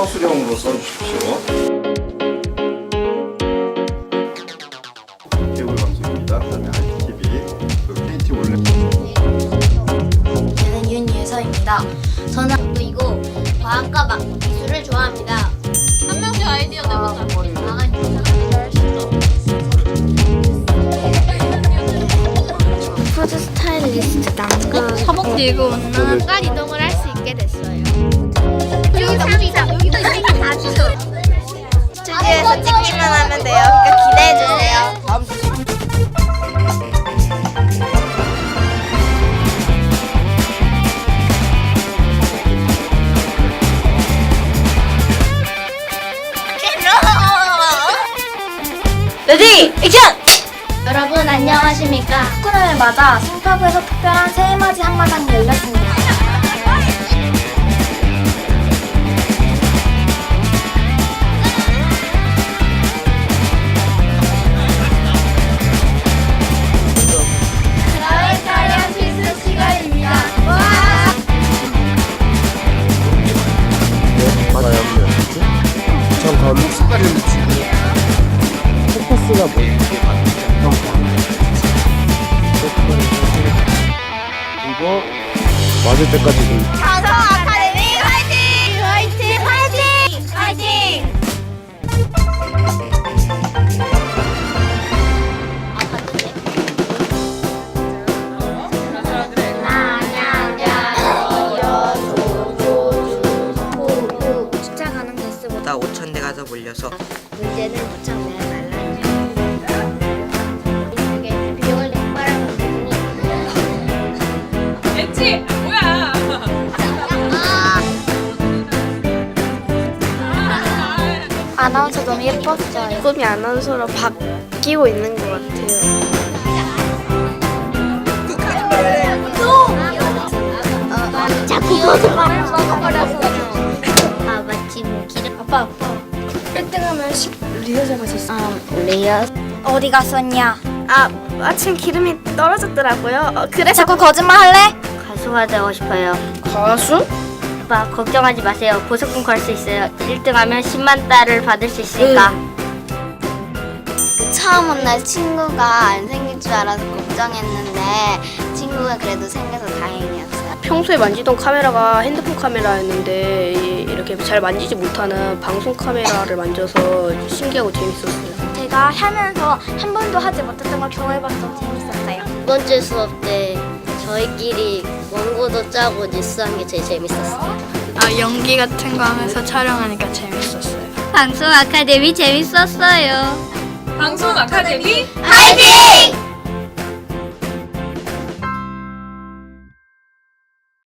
서술형으로 써주십시오. 케이블 방송입니다. 그다음에 ITV, 그 KT 원래 저는 윤예서입니다. 저는 그리고 과학과 막 기술을 좋아합니다. 한 명씩 아이디어 내보자. 푸드 스타일리스트 남과 사복 들고 온나? 순간 이동을 할 수 있게 됐어요. 여기 3, 2, 3 여기도 이렇 찍기만 하면 돼요. 그러니까 기대해 주세요. 레디 액션! 여러분 안녕하십니까? 코로나를 맞아 송파구에서 특별한 새해맞이 한마당 열렸습니다. 맞을 때까지 좀 방송 아카데미 화이팅! 화이팅! 화이팅! 화이팅! 숫자 가는 개수보다 다 5천 대 가서 몰려서 문제는 무척 내 아나운서 너무 예뻤어요. 꿈이 아나운서로 바뀌고 있는 것 같아요. 자꾸 거짓말을 먹어버려서 아 마침 기름 아빠 아빠 1등하면 10 리허설 가셨어. 아 레이어 어디 갔었냐? 아 마침 기름이 떨어졌더라고요. 어, 그래 자꾸 거짓말 할래? 가수가 되고 싶어요 가수? 아빠 걱정하지 마세요. 보석금 걸 수 있어요. 1등하면 10만 달을 받을 수 있으니까. 처음 만날 친구가 안 생길 줄 알아서 걱정했는데 친구가 그래도 생겨서 다행이었어요. 평소에 만지던 카메라가 핸드폰 카메라였는데 이- 이렇게 잘 만지지 못하는 방송 카메라를 만져서 신기하고 재밌었어요. 제가 하면서 한 번도 하지 못했던 걸 경험해봐서 재밌었어요. 두 번째 수업 때 저희끼리 원고도 짜고 뉴스한 게 제일 재밌었어요 아, 연기 같은 거 하면서 촬영하니까 재밌었어요. 방송 아카데미 재밌었어요 방송 아카데미 화이팅!